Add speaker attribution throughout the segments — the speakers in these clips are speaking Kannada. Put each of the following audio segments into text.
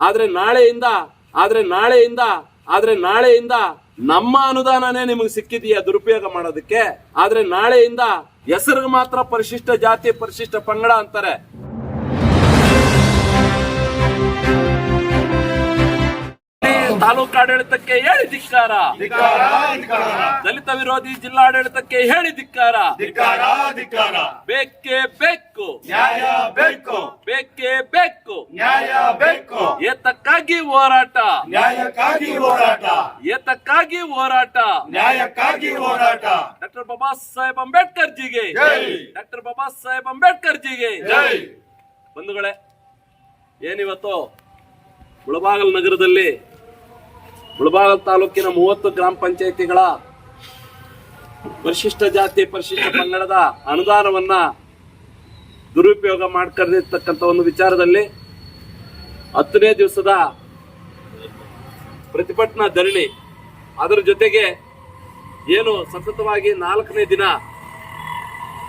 Speaker 1: ಆದ್ರೆ ನಾಳೆಯಿಂದ ಆದ್ರೆ ನಾಳೆಯಿಂದ ಆದ್ರೆ ನಾಳೆಯಿಂದ ನಮ್ಮ ಅನುದಾನನೇ ನಿಮಗೆ ಸಿಕ್ಕಿದೆಯಾ ದುರುಪಯೋಗ ಮಾಡೋದಕ್ಕೆ? ಆದ್ರೆ ನಾಳೆಯಿಂದ ಹೆಸರು ಮಾತ್ರ ಪರಿಶಿಷ್ಟ ಜಾತಿ ಪರಿಶಿಷ್ಟ ಪಂಗಡ ಅಂತಾರೆ. ತಾಲೂಕಾಡಳಿತಕ್ಕೆ ಹೇಳಿ ಧಿಕ್ಕಾರ. ದಲಿತ ವಿರೋಧಿ ಜಿಲ್ಲಾಡಳಿತಕ್ಕೆ ಹೇಳಿ ಧಿಕ್ಕಾರ. ಬೇಕೇ ಬೇಕು.
Speaker 2: ಬೇಕೇ
Speaker 1: ಬೇಕು.
Speaker 2: ನ್ಯಾಯ ಬೇಕು
Speaker 1: ಏತಕ್ಕಾಗಿ ಹೋರಾಟ?
Speaker 2: ನ್ಯಾಯಕ್ಕಾಗಿ ಹೋರಾಟ.
Speaker 1: ಏತಕ್ಕಾಗಿ ಹೋರಾಟ?
Speaker 2: ನ್ಯಾಯಕ್ಕಾಗಿ ಹೋರಾಟ.
Speaker 1: ಡಾಕ್ಟರ್ ಬಾಬಾ ಸಾಹೇಬ್ ಅಂಬೇಡ್ಕರ್ ಜಿಗೆ. ಡಾಕ್ಟರ್ ಬಾಬಾ ಸಾಹೇಬ್ ಅಂಬೇಡ್ಕರ್ ಜಿಗೆ
Speaker 2: ಜೈ.
Speaker 1: ಬಂಧುಗಳೇ ಏನಿವತ್ತು ಮುಳಬಾಗಲ್ ನಗರದಲ್ಲಿ ಮುಳಬಾಗಲ್ ತಾಲೂಕಿನ ಮೂವತ್ತು ಗ್ರಾಮ ಪಂಚಾಯಿತಿಗಳ ಪರಿಶಿಷ್ಟ ಜಾತಿ ಪರಿಶಿಷ್ಟ ಪಂಗಡದ ಅನುದಾನವನ್ನ ದುರುಪಯೋಗ ಮಾಡ್ಕೊಂಡಿರ್ತಕ್ಕಂಥ ಒಂದು ವಿಚಾರದಲ್ಲಿ ಹತ್ತನೇ ದಿವಸದ ಪ್ರತಿಭಟನಾ ಧರಣಿ. ಅದರ ಜೊತೆಗೆ ಏನು ಸತತವಾಗಿ ನಾಲ್ಕನೇ ದಿನ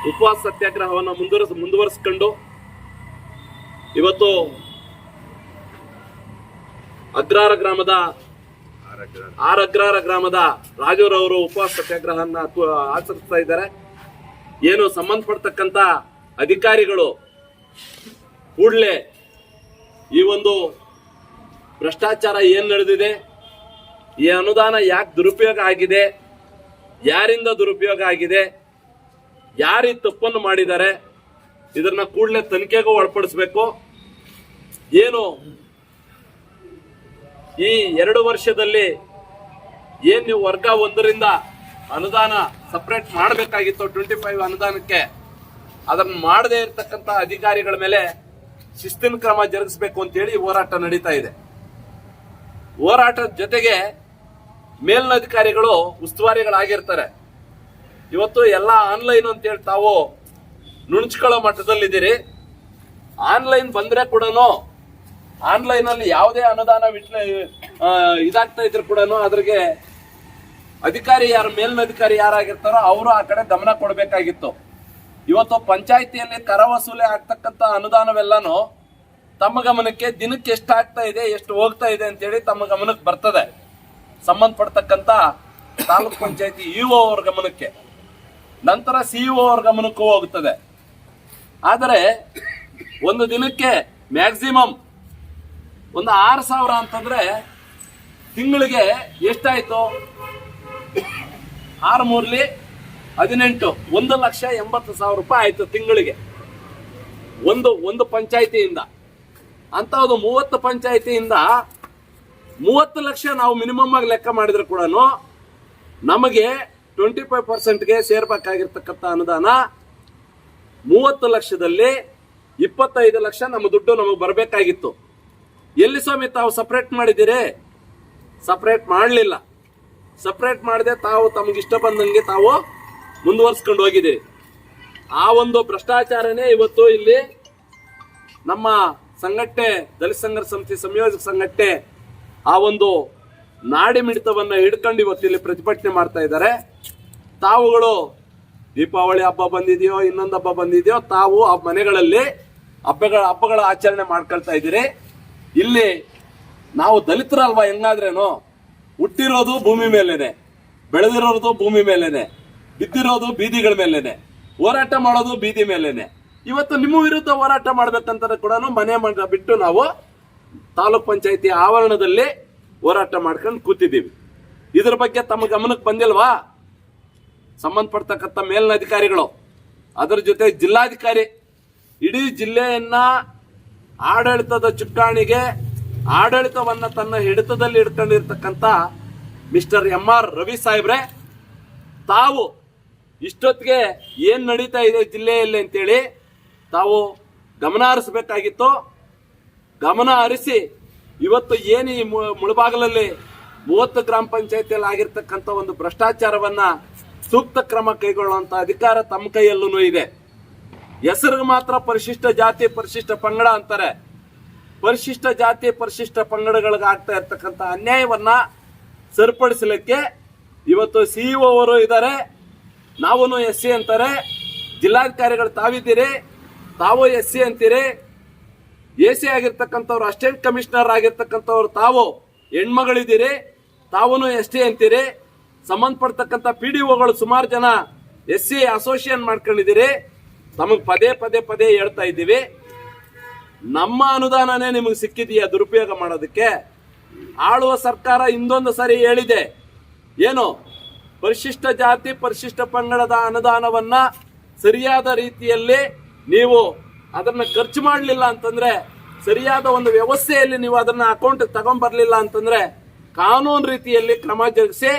Speaker 1: ಉಪವಾಸ ಸತ್ಯಾಗ್ರಹವನ್ನು ಮುಂದುವರಿಸ ಮುಂದುವರಿಸಿಕೊಂಡು ಇವತ್ತು ಅಗ್ರಾರ ಗ್ರಾಮದ ಆರ್ ಅಗ್ರಾರ ಗ್ರಾಮದ ರಾಜೂರವರು ಉಪವಾಸ ಸತ್ಯಾಗ್ರಹವನ್ನು ಆಚರಿಸ್ತಾ ಇದ್ದಾರೆ. ಏನು ಸಂಬಂಧಪಡ್ತಕ್ಕಂತ ಅಧಿಕಾರಿಗಳು ಕೂಡಲೇ ಈ ಒಂದು ಭ್ರಷ್ಟಾಚಾರ ಏನ್ ನಡೆದಿದೆ? ಈ ಅನುದಾನ ಯಾಕೆ ದುರುಪಯೋಗ ಆಗಿದೆ? ಯಾರಿಂದ ದುರುಪಯೋಗ ಆಗಿದೆ? ಯಾರು ತಪ್ಪನ್ನು ಮಾಡಿದ್ದಾರೆ? ಇದನ್ನ ಕೂಡಲೇ ತನಿಖೆಗೂ ಒಳಪಡಿಸ್ಬೇಕು. ಏನು? ಈ ಎರಡು ವರ್ಷದಲ್ಲಿ ಏನ್ ನೀವು ವರ್ಗ ಒಂದರಿಂದ ಅನುದಾನ ಸಪ್ರೇಟ್ ಮಾಡಬೇಕಾಗಿತ್ತು ಟ್ವೆಂಟಿ ಫೈವ್ ಅನುದಾನಕ್ಕೆ. ಅದನ್ನು ಮಾಡದೇ ಇರತಕ್ಕಂಥ ಅಧಿಕಾರಿಗಳ ಮೇಲೆ ಶಿಸ್ತಿನ ಕ್ರಮ ಜರುಗಿಸಬೇಕು ಅಂತೇಳಿ ಹೋರಾಟ ನಡೀತಾ ಇದೆ. ಹೋರಾಟದ ಜೊತೆಗೆ ಮೇಲಿನ ಅಧಿಕಾರಿಗಳು ಉಸ್ತುವಾರಿಗಳಾಗಿರ್ತಾರೆ. ಇವತ್ತು ಎಲ್ಲ ಆನ್ಲೈನ್ ಅಂತೇಳಿ ತಾವು ನುಣುಚ್ಕೊಳ್ಳೋ ಮಟ್ಟದಲ್ಲಿದ್ದೀರಿ. ಆನ್ಲೈನ್ ಬಂದ್ರೆ ಕೂಡ ಆನ್ಲೈನ್ ಅಲ್ಲಿ ಯಾವುದೇ ಅನುದಾನ ಇದಾಗ್ತಾ ಇದ್ರು ಕೂಡ ಅದ್ರಿಗೆ ಅಧಿಕಾರಿ ಯಾರು ಮೇಲ್ನಧಿಕಾರಿ ಯಾರಾಗಿರ್ತಾರೋ ಅವರು ಆ ಕಡೆ ಗಮನ ಕೊಡಬೇಕಾಗಿತ್ತು. ಇವತ್ತು ಪಂಚಾಯಿತಿಯಲ್ಲಿ ಕರ ವಸೂಲಿ ಆಗ್ತಕ್ಕಂಥ ಅನುದಾನವೆಲ್ಲಾನು ತಮ್ಮ ಗಮನಕ್ಕೆ ದಿನಕ್ಕೆ ಎಷ್ಟು ಆಗ್ತಾ ಇದೆ, ಎಷ್ಟು ಹೋಗ್ತಾ ಇದೆ ಅಂತೇಳಿ ತಮ್ಮ ಗಮನಕ್ಕೆ ಬರ್ತದೆ. ಸಂಬಂಧಪಡ್ತಕ್ಕಂಥ ತಾಲೂಕ್ ಪಂಚಾಯತಿ ಇಒ ಅವ್ರ ಗಮನಕ್ಕೆ. ನಂತರ ಸಿಇಒ ಅವ್ರ ಗಮನಕ್ಕೂ ಹೋಗುತ್ತದೆ ಆದರೆ ಒಂದು ದಿನಕ್ಕೆ ಮ್ಯಾಕ್ಸಿಮಮ್ ಒಂದು ಆರು ಸಾವಿರ ಅಂತಂದ್ರೆ ತಿಂಗಳಿಗೆ ಎಷ್ಟಾಯ್ತು? ಆರು ಮೂರ್ಲಿ ಹದಿನೆಂಟು, ಒಂದು ಲಕ್ಷ ಎಂಬತ್ತು ಸಾವಿರ ರೂಪಾಯಿ ಆಯ್ತು ತಿಂಗಳಿಗೆ. ಒಂದು ಒಂದು ಪಂಚಾಯಿತಿಯಿಂದ. ಅಂತಹದ್ದು ಮೂವತ್ತು ಪಂಚಾಯಿತಿಯಿಂದ ಮೂವತ್ತು ಲಕ್ಷ ನಾವು ಮಿನಿಮಮ್ ಆಗಿ ಲೆಕ್ಕ ಮಾಡಿದ್ರೆ ಕೂಡ ನಮಗೆ ಟ್ವೆಂಟಿ ಫೈವ್ ಪರ್ಸೆಂಟ್ಗೆ ಸೇರ್ಬೇಕಾಗಿರ್ತಕ್ಕಂಥ ಅನುದಾನ ಮೂವತ್ತು ಲಕ್ಷದಲ್ಲಿ ಇಪ್ಪತ್ತೈದು ಲಕ್ಷ ನಮ್ಮ ದುಡ್ಡು ನಮಗೆ ಬರಬೇಕಾಗಿತ್ತು. ಎಲ್ಲಿ ಸ್ವಾಮಿ ತಾವು ಸಪ್ರೇಟ್ ಮಾಡಿದ್ದೀರಿ? ಸಪ್ರೇಟ್ ಮಾಡಲಿಲ್ಲ. ಸಪ್ರೇಟ್ ಮಾಡದೆ ತಾವು ತಮಗಿಷ್ಟ ಬಂದಂಗೆ ತಾವು ಮುಂದುವರ್ಸ್ಕೊಂಡು ಹೋಗಿದೆ. ಆ ಒಂದು ಭ್ರಷ್ಟಾಚಾರನೇ ಇವತ್ತು ಇಲ್ಲಿ ನಮ್ಮ ಸಂಘಟನೆ, ದಲಿತ ಸಂಘರ್ಷ ಸಂಸ್ಥೆ ಸಂಯೋಜಕ ಸಂಘಟನೆ ಆ ಒಂದು ನಾಡಿ ಮಿಡಿತವನ್ನ ಹಿಡ್ಕೊಂಡು ಇವತ್ತು ಇಲ್ಲಿ ಪ್ರತಿಭಟನೆ ಮಾಡ್ತಾ ಇದ್ದಾರೆ. ತಾವುಗಳು ದೀಪಾವಳಿ ಹಬ್ಬ ಬಂದಿದೆಯೋ, ಇನ್ನೊಂದು ಹಬ್ಬ ಬಂದಿದೆಯೋ, ತಾವು ಆ ಮನೆಗಳಲ್ಲಿ ಹಬ್ಬಗಳ ಹಬ್ಬಗಳ ಆಚರಣೆ ಮಾಡ್ಕೊಳ್ತಾ ಇದ್ದೀರಿ. ಇಲ್ಲಿ ನಾವು ದಲಿತರಲ್ವಾ ಹೆಂಗಾದ್ರೇನು? ಹುಟ್ಟಿರೋದು ಭೂಮಿ ಮೇಲೇನೆ, ಬೆಳೆದಿರೋದು ಭೂಮಿ ಮೇಲೇನೆ. ಬಿದ್ದಿರೋದು ಬೀದಿಗಳ ಮೇಲೇನೆ. ಹೋರಾಟ ಮಾಡೋದು ಬೀದಿ ಮೇಲೇನೆ. ಇವತ್ತು ನಿಮ್ಮ ವಿರುದ್ಧ ಹೋರಾಟ ಮಾಡ್ಬೇಕಂತ ಕೂಡ ಮನೆ ಮನೆ ಬಿಟ್ಟು ನಾವು ತಾಲೂಕ್ ಪಂಚಾಯತಿ ಆವರಣದಲ್ಲಿ ಹೋರಾಟ ಮಾಡ್ಕೊಂಡು ಕೂತಿದ್ದೀವಿ. ಇದ್ರ ಬಗ್ಗೆ ತಮ್ಮ ಗಮನಕ್ಕೆ ಬಂದಿಲ್ವಾ? ಸಂಬಂಧಪಡ್ತಕ್ಕಂಥ ಮೇಲಿನ ಅಧಿಕಾರಿಗಳು, ಅದರ ಜೊತೆ ಜಿಲ್ಲಾಧಿಕಾರಿ, ಇಡೀ ಜಿಲ್ಲೆಯನ್ನ ಆಡಳಿತದ ಚುಕ್ಕಾಣಿಗೆ, ಆಡಳಿತವನ್ನ ತನ್ನ ಹಿಡಿತದಲ್ಲಿ ಇಟ್ಕೊಂಡಿರ್ತಕ್ಕಂಥ ಮಿಸ್ಟರ್ ಎಂ ಆರ್ ರವಿ ಸಾಹೇಬ್ರೆ, ತಾವು ಇಷ್ಟೊತ್ತಿಗೆ ಏನ್ ನಡೀತಾ ಇದೆ ಜಿಲ್ಲೆಯಲ್ಲಿ ಅಂತೇಳಿ ತಾವು ಗಮನ ಹರಿಸಬೇಕಾಗಿತ್ತು. ಗಮನ ಹರಿಸಿ ಇವತ್ತು ಏನು ಈ ಮುಳಬಾಗಲಲ್ಲಿ ಮೂವತ್ತು ಗ್ರಾಮ ಪಂಚಾಯತಿಯಲ್ಲಿ ಆಗಿರ್ತಕ್ಕಂಥ ಒಂದು ಭ್ರಷ್ಟಾಚಾರವನ್ನ ಸೂಕ್ತ ಕ್ರಮ ಕೈಗೊಳ್ಳುವಂತ ಅಧಿಕಾರ ತಮ್ಮ ಕೈಯಲ್ಲೂ ಇದೆ. ಹೆಸರಿಗೆ ಮಾತ್ರ ಪರಿಶಿಷ್ಟ ಜಾತಿ, ಪರಿಶಿಷ್ಟ ಪಂಗಡ ಅಂತಾರೆ. ಪರಿಶಿಷ್ಟ ಜಾತಿ, ಪರಿಶಿಷ್ಟ ಪಂಗಡಗಳಿಗೆ ಆಗ್ತಾ ಇರ್ತಕ್ಕಂಥ ಅನ್ಯಾಯವನ್ನ ಸರಿಪಡಿಸಲಿಕ್ಕೆ ಇವತ್ತು ಸಿಇಒ ಅವರು ಇದ್ದಾರೆ. ನಾವು ಎಸ್ ಸಿ ಅಂತಾರೆ. ಜಿಲ್ಲಾಧಿಕಾರಿಗಳು ತಾವಿದ್ದೀರಿ. ತಾವು ಎಸ್ ಸಿ ಅಂತೀರಿ. ಎ ಸಿ ಆಗಿರ್ತಕ್ಕಂಥವ್ರು ಅಸಿಸ್ಟೆಂಟ್ ಕಮಿಷನರ್ ಆಗಿರ್ತಕ್ಕಂಥವ್ರು ತಾವು ಹೆಣ್ಮಗಳಿದ್ದೀರಿ. ತಾವೂ ಎಸ್ ಟಿ ಅಂತೀರಿ. ಸಂಬಂಧಪಡ್ತಕ್ಕಂಥ ಪಿ ಡಿ ಒಗಳು ಸುಮಾರು ಜನ ಎಸ್ ಸಿ ಅಸೋಸಿಯೇಷನ್ ಮಾಡ್ಕೊಂಡಿದ್ದೀರಿ. ನಮಗೆ ಪದೇ ಪದೇ ಪದೇ ಹೇಳ್ತಾ ಇದ್ದೀವಿ. ನಮ್ಮ ಅನುದಾನನೇ ನಿಮಗೆ ಸಿಕ್ಕಿದೆಯಾ ದುರುಪಯೋಗ ಮಾಡೋದಕ್ಕೆ? ಆಳುವ ಸರ್ಕಾರ ಇನ್ನೊಂದು ಸಾರಿ ಹೇಳಿದೆ. ಏನು? ಪರಿಶಿಷ್ಟ ಜಾತಿ, ಪರಿಶಿಷ್ಟ ಪಂಗಡದ ಅನುದಾನವನ್ನ ಸರಿಯಾದ ರೀತಿಯಲ್ಲಿ ನೀವು ಅದನ್ನ ಖರ್ಚು ಮಾಡಲಿಲ್ಲ ಅಂತಂದ್ರೆ, ಸರಿಯಾದ ಒಂದು ವ್ಯವಸ್ಥೆಯಲ್ಲಿ ನೀವು ಅದನ್ನ ಅಕೌಂಟ್ ತಗೊಂಡ್ಬರ್ಲಿಲ್ಲ ಅಂತಂದ್ರೆ ಕಾನೂನು ರೀತಿಯಲ್ಲಿ ಕ್ರಮ ಜರುಗಿಸಿ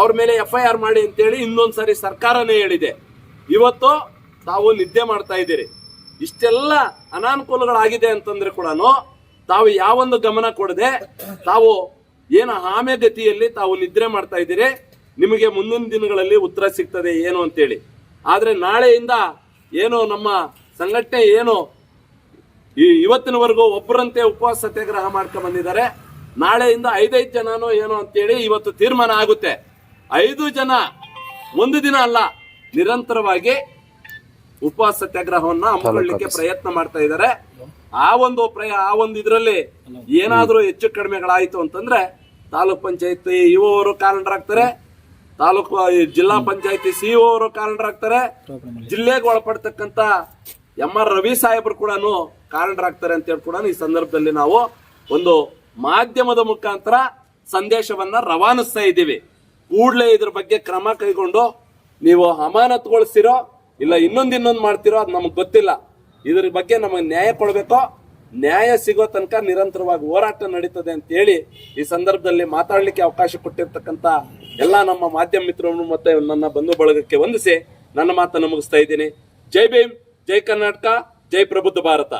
Speaker 1: ಅವ್ರ ಮೇಲೆ ಎಫ್ ಐ ಆರ್ ಮಾಡಿ ಅಂತೇಳಿ ಇನ್ನೊಂದು ಸಾರಿ ಸರ್ಕಾರನೇ ಹೇಳಿದೆ. ಇವತ್ತು ತಾವು ನಿದ್ದೆ ಮಾಡ್ತಾ ಇದ್ದೀರಿ. ಇಷ್ಟೆಲ್ಲ ಅನಾನುಕೂಲಗಳಾಗಿದೆ ಅಂತಂದ್ರೆ ಕೂಡ ತಾವು ಯಾವೊಂದು ಗಮನ ಕೊಡದೆ ತಾವು ಏನು ಆಮೆ ಗತಿಯಲ್ಲಿ ತಾವು ನಿದ್ರೆ ಮಾಡ್ತಾ ಇದ್ದೀರಿ. ನಿಮಗೆ ಮುಂದಿನ ದಿನಗಳಲ್ಲಿ ಉತ್ತರ ಸಿಗ್ತದೆ ಏನು ಅಂತೇಳಿ. ಆದರೆ ನಾಳೆಯಿಂದ ಏನು ನಮ್ಮ ಸಂಘಟನೆ ಏನು ಈ ಇವತ್ತಿನವರೆಗೂ ಒಬ್ಬರಂತೆ ಉಪವಾಸ ಸತ್ಯಾಗ್ರಹ ಮಾಡ್ಕೊಂಡು ಬಂದಿದ್ದಾರೆ. ನಾಳೆಯಿಂದ ಐದೈದು ಜನನೋ ಏನೋ ಅಂತೇಳಿ ಇವತ್ತು ತೀರ್ಮಾನ ಆಗುತ್ತೆ. ಐದು ಜನ ಒಂದು ದಿನ ಅಲ್ಲ ನಿರಂತರವಾಗಿ ಉಪವಾಸ ಸತ್ಯಾಗ್ರಹವನ್ನ ಹಮ್ಮಿಕೊಳ್ಳಿಕ್ಕೆ ಪ್ರಯತ್ನ ಮಾಡ್ತಾ ಇದ್ದಾರೆ. ಆ ಒಂದು ಪ್ರಯ ಆ ಒಂದು ಇದರಲ್ಲಿ ಏನಾದರೂ ಹೆಚ್ಚು ಕಡಿಮೆಗಳಾಯಿತು ಅಂತಂದ್ರೆ ತಾಲೂಕ್ ಪಂಚಾಯತ್ ಇವರು ಕಾರಣರಾಗ್ತಾರೆ ತಾಲೂಕು ಜಿಲ್ಲಾ ಪಂಚಾಯತಿ ಸಿಇಒ ಅವರು ಕಾರಣರಾಗ್ತಾರೆ. ಜಿಲ್ಲೆಗೆ ಒಳಪಡ್ತಕ್ಕಂತ ಎಂ ಆರ್ ರವಿ ಸಾಹೇಬರು ಕೂಡ ಕಾರಣರಾಗ್ತಾರೆ ಅಂತ ಹೇಳಿ ಕೂಡ ಈ ಸಂದರ್ಭದಲ್ಲಿ ನಾವು ಒಂದು ಮಾಧ್ಯಮದ ಮುಖಾಂತರ ಸಂದೇಶವನ್ನ ರವಾನಿಸ್ತಾ ಇದ್ದೀವಿ. ಕೂಡಲೇ ಇದ್ರ ಬಗ್ಗೆ ಕ್ರಮ ಕೈಗೊಂಡು ನೀವು ಅಮಾನತುಗೊಳಿಸ್ತಿರೋ ಇಲ್ಲ ಇನ್ನೊಂದು ಇನ್ನೊಂದ್ ಮಾಡ್ತಿರೋ ಅದು ನಮಗೆ ಗೊತ್ತಿಲ್ಲ. ಇದ್ರ ಬಗ್ಗೆ ನಮಗೆ ನ್ಯಾಯ ಕೊಡಬೇಕೋ? ನ್ಯಾಯ ಸಿಗೋ ತನಕ ನಿರಂತರವಾಗಿ ಹೋರಾಟ ನಡೀತದೆ ಅಂತ ಹೇಳಿ ಈ ಸಂದರ್ಭದಲ್ಲಿ ಮಾತಾಡಲಿಕ್ಕೆ ಅವಕಾಶ ಕೊಟ್ಟಿರ್ತಕ್ಕಂತ ಎಲ್ಲಾ ನಮ್ಮ ಮಾಧ್ಯಮ ಮಿತ್ರರು ಮತ್ತೆ ನನ್ನ ಬಂಧು ಬಳಗಕ್ಕೆ ವಂದಿಸಿ ನನ್ನ ಮಾತನ್ನು ಮುಗಿಸ್ತಾ ಇದ್ದೀನಿ. ಜೈ ಭೀಮ್, ಜೈ ಕರ್ನಾಟಕ, ಜೈ ಪ್ರಬುದ್ಧ ಭಾರತ.